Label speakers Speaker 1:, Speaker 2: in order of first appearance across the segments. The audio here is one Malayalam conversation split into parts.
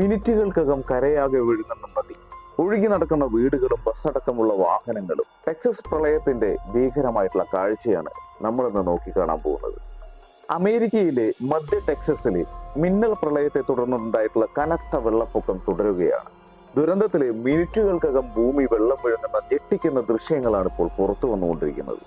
Speaker 1: മിനിറ്റുകൾക്കകം കരയാകെ വീഴുന്ന നദി ഒഴുകി നടക്കുന്ന വീടുകളും ബസ്സടക്കമുള്ള വാഹനങ്ങളും ടെക്സസ് പ്രളയത്തിന്റെ ഭീകരമായിട്ടുള്ള കാഴ്ചയാണ് നമ്മൾ ഇന്ന് നോക്കിക്കാണാൻ പോകുന്നത്. അമേരിക്കയിലെ മധ്യ ടെക്സസിലെ മിന്നൽ പ്രളയത്തെ തുടർന്നുണ്ടായിട്ടുള്ള കനത്ത വെള്ളപ്പൊക്കം തുടരുകയാണ്. ദുരന്തത്തിലെ മിനിറ്റുകൾക്കകം ഭൂമി വെള്ളം വീഴുന്ന ഞെട്ടിക്കുന്ന ദൃശ്യങ്ങളാണ് ഇപ്പോൾ പുറത്തു വന്നുകൊണ്ടിരിക്കുന്നത്.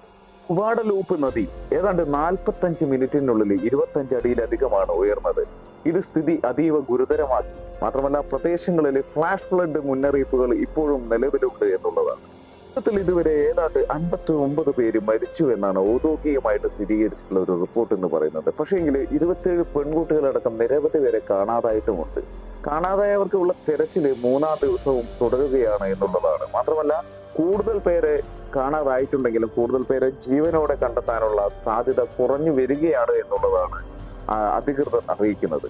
Speaker 1: കുവാഡലൂപ്പ് നദി ഏതാണ്ട് നാൽപ്പത്തഞ്ച് മിനിറ്റിനുള്ളിൽ ഇരുപത്തഞ്ച് അടിയിലധികമാണ് ഉയർന്നത്. ഇത് സ്ഥിതി അതീവ ഗുരുതരമാക്കി. മാത്രമല്ല പ്രദേശങ്ങളിലെ ഫ്ലാഷ് ഫ്ലഡ് മുന്നറിയിപ്പുകൾ ഇപ്പോഴും നിലവിലുണ്ട് എന്നുള്ളതാണ്. ഇതുവരെ ഏതാണ്ട് അൻപത്തി ഒമ്പത് പേര് മരിച്ചു എന്നാണ് ഔദ്യോഗികമായിട്ട് സ്ഥിരീകരിച്ചിട്ടുള്ള ഒരു റിപ്പോർട്ട് എന്ന് പറയുന്നത്. പക്ഷേങ്കിൽ ഇരുപത്തിയേഴ് പെൺകുട്ടികളടക്കം നിരവധി പേരെ കാണാതായിട്ടുമുണ്ട്. കാണാതായവർക്കുള്ള തെരച്ചിൽ മൂന്നാം ദിവസവും തുടരുകയാണ് എന്നുള്ളതാണ്. മാത്രമല്ല കൂടുതൽ പേരെ കാണാതായിട്ടുണ്ടെങ്കിലും കൂടുതൽ പേരെ ജീവനോടെ കണ്ടെത്താനുള്ള സാധ്യത കുറഞ്ഞു വരികയാണ് എന്നുള്ളതാണ് അധികൃതർ അറിയിക്കുന്നത്.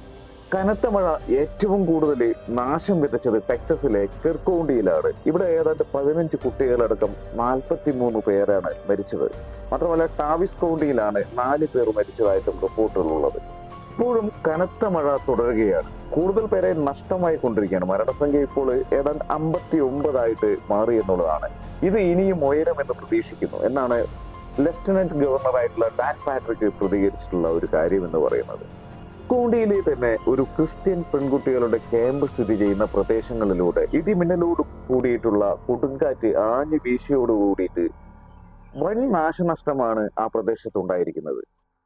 Speaker 1: കനത്ത മഴ ഏറ്റവും കൂടുതൽ നാശം വിതച്ചത് ടെക്സസിലെ കിർക്കൗണ്ടിയിലാണ്. ഇവിടെ ഏതാണ്ട് പതിനഞ്ച് കുട്ടികളടക്കം നാൽപ്പത്തി മൂന്ന് പേരാണ് മരിച്ചത്. മാത്രമല്ല ടാവിസ് കൗണ്ടിയിലാണ് നാല് പേർ മരിച്ചതായിട്ടും റിപ്പോർട്ടുകളുള്ളത്. ഇപ്പോഴും കനത്ത മഴ തുടരുകയാണ്. കൂടുതൽ പേരെ നഷ്ടമായി കൊണ്ടിരിക്കുകയാണ്. മരണസംഖ്യ ഇപ്പോൾ ഏതാണ്ട് അമ്പത്തി ഒമ്പതായിട്ട് മാറി എന്നുള്ളതാണ്. ഇത് ഇനിയും ഉയരമെന്ന് പ്രതീക്ഷിക്കുന്നു. എന്നാണ് ലഫ്റ്റനന്റ് ഗവർണറായിട്ടുള്ള ഡാൻ പാട്രിക് പ്രതികരിച്ചിട്ടുള്ള ഒരു കാര്യം എന്ന് പറയുന്നത്. കോണ്ടിയിലെ തന്നെ ഒരു ക്രിസ്ത്യൻ പെൺകുട്ടികളുടെ ക്യാമ്പ് സ്ഥിതി ചെയ്യുന്ന പ്രദേശങ്ങളിലൂടെ ഇടിമിന്നലോട് കൂടിയിട്ടുള്ള കൊടുങ്കാറ്റ് ആഞ്ഞു വീശിയോട് കൂടിയിട്ട് വൻ നാശനഷ്ടമാണ് ആ പ്രദേശത്ത് ഉണ്ടായിരിക്കുന്നത്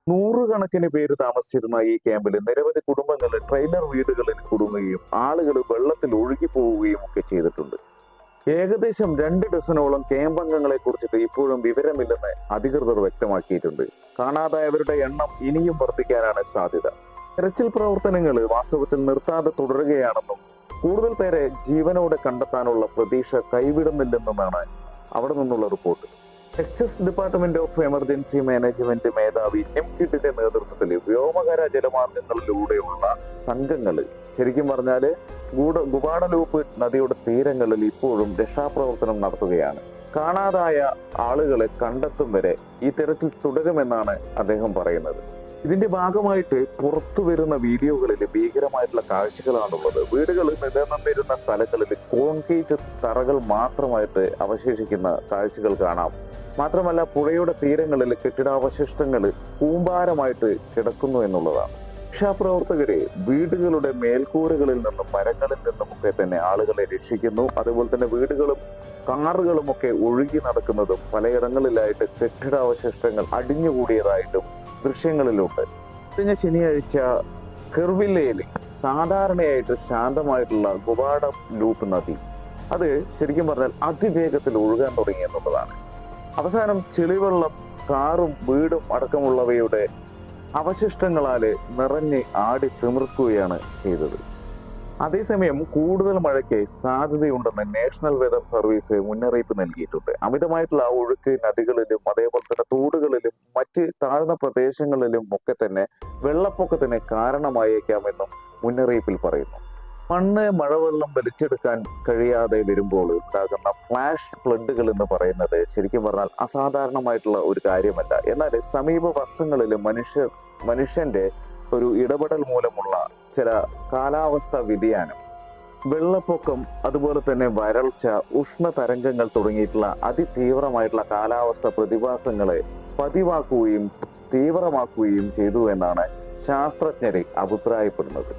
Speaker 1: നൂറുകണക്കിന് പേര് താമസിച്ചിരുന്ന ഈ ക്യാമ്പിൽ നിരവധി കുടുംബങ്ങൾ ട്രെയിലർ വീടുകളിൽ കുടുങ്ങുകയും ആളുകൾ വെള്ളത്തിൽ ഒഴുകി പോവുകയും ഒക്കെ ചെയ്തിട്ടുണ്ട്. ഏകദേശം രണ്ട് ഡസനോളം ക്യാമ്പംഗങ്ങളെ കുറിച്ചിട്ട് ഇപ്പോഴും വിവരമില്ലെന്ന് അധികൃതർ വ്യക്തമാക്കിയിട്ടുണ്ട്. കാണാതായവരുടെ എണ്ണം ഇനിയും വർദ്ധിക്കാനാണ് സാധ്യത. തെരച്ചിൽ പ്രവർത്തനങ്ങൾ വാസ്തവത്തിൽ നിർത്താതെ തുടരുകയാണെന്നും കൂടുതൽ പേരെ ജീവനോടെ കണ്ടെത്താനുള്ള പ്രതീക്ഷ കൈവിടുന്നില്ലെന്നുമാണ് അവിടെ നിന്നുള്ള report. Texas department of emergency management മേധാവി എം കിഡിന്റെ നേതൃത്വത്തിൽ വ്യോമകര ജലമാർഗങ്ങളിലൂടെയുള്ള സംഘങ്ങൾ. ശരിക്കും പറഞ്ഞാൽ ഗൂഢ ഗുബാഡലൂപ്പ് നദിയുടെ തീരങ്ങളിൽ ഇപ്പോഴും രക്ഷാപ്രവർത്തനം നടത്തുകയാണ്. കാണാതായ ആളുകളെ കണ്ടെത്തും വരെ ഈ തെരച്ചിൽ തുടരുമെന്നാണ് അദ്ദേഹം പറയുന്നത്. ഇതിന്റെ ഭാഗമായിട്ട് പുറത്തു വരുന്ന വീഡിയോകളിൽ ഭീകരമായിട്ടുള്ള കാഴ്ചകളാണുള്ളത്. വീടുകൾ നിലനിന്നിരുന്ന സ്ഥലങ്ങളിൽ കോൺക്രീറ്റ് തറകൾ മാത്രമായിട്ട് അവശേഷിക്കുന്ന കാഴ്ചകൾ കാണാം. മാത്രമല്ല പുഴയുടെ തീരങ്ങളിൽ കെട്ടിടാവശിഷ്ടങ്ങൾ കൂമ്പാരമായിട്ട് കിടക്കുന്നു എന്നുള്ളതാണ്. രക്ഷാപ്രവർത്തകരെ വീടുകളുടെ മേൽക്കൂരകളിൽ നിന്നും മരങ്ങളിൽ നിന്നും ഒക്കെ തന്നെ ആളുകളെ രക്ഷിക്കുന്നു. അതുപോലെ തന്നെ വീടുകളും കാറുകളും ഒക്കെ ഒഴുകി നടക്കുന്നതും പലയിടങ്ങളിലായിട്ട് കെട്ടിടാവശിഷ്ടങ്ങൾ അടിഞ്ഞുകൂടിയതായിട്ടും ദൃശ്യങ്ങളിലുണ്ട് കഴിഞ്ഞ ശനിയാഴ്ച കെർവില്ലയിൽ സാധാരണയായിട്ട് ശാന്തമായിട്ടുള്ള ഗുവാഡ ലൂപ്പ് നദി അത് ശരിക്കും പറഞ്ഞാൽ അതിവേഗത്തിൽ ഒഴുകാൻ തുടങ്ങി എന്നുള്ളതാണ്. അവസാനം ചെളിവെള്ളം കാറും വീടും അടക്കമുള്ളവയുടെ അവശിഷ്ടങ്ങളാൽ നിറഞ്ഞ് ആടി തിമിർക്കുകയാണ് ചെയ്തത്. അതേസമയം കൂടുതൽ മഴയ്ക്ക് സാധ്യതയുണ്ടെന്ന് നാഷണൽ വെതർ സർവീസ് മുന്നറിയിപ്പ് നൽകിയിട്ടുണ്ട്. അമിതമായിട്ടുള്ള ആ ഒഴുക്ക് നദികളിലും അതേപോലെ തന്നെ തോടുകളിലും മറ്റ് താഴ്ന്ന പ്രദേശങ്ങളിലും ഒക്കെ തന്നെ വെള്ളപ്പൊക്കത്തിന് കാരണമായേക്കാമെന്നും മുന്നറിയിപ്പിൽ പറയുന്നു. മണ്ണ് മഴവെള്ളം വലിച്ചെടുക്കാൻ കഴിയാതെ വരുമ്പോൾ ഉണ്ടാകുന്ന ഫ്ലാഷ് ഫ്ലഡുകൾ എന്ന് പറയുന്നത് ശരിക്കും പറഞ്ഞാൽ അസാധാരണമായിട്ടുള്ള ഒരു കാര്യമല്ല. എന്നാൽ സമീപ വർഷങ്ങളിൽ മനുഷ്യ മനുഷ്യന്റെ ഒരു ഇടപെടൽ മൂലമുള്ള ചില കാലാവസ്ഥ വ്യതിയാനം വെള്ളപ്പൊക്കം അതുപോലെ തന്നെ വരൾച്ച ഉഷ്ണ തരംഗങ്ങൾ തുടങ്ങിയിട്ടുള്ള അതിതീവ്രമായിട്ടുള്ള കാലാവസ്ഥ പ്രതിഭാസങ്ങളെ പതിവാക്കുകയും തീവ്രമാക്കുകയും ചെയ്തു എന്നാണ് ശാസ്ത്രജ്ഞരെ അഭിപ്രായപ്പെടുന്നത്.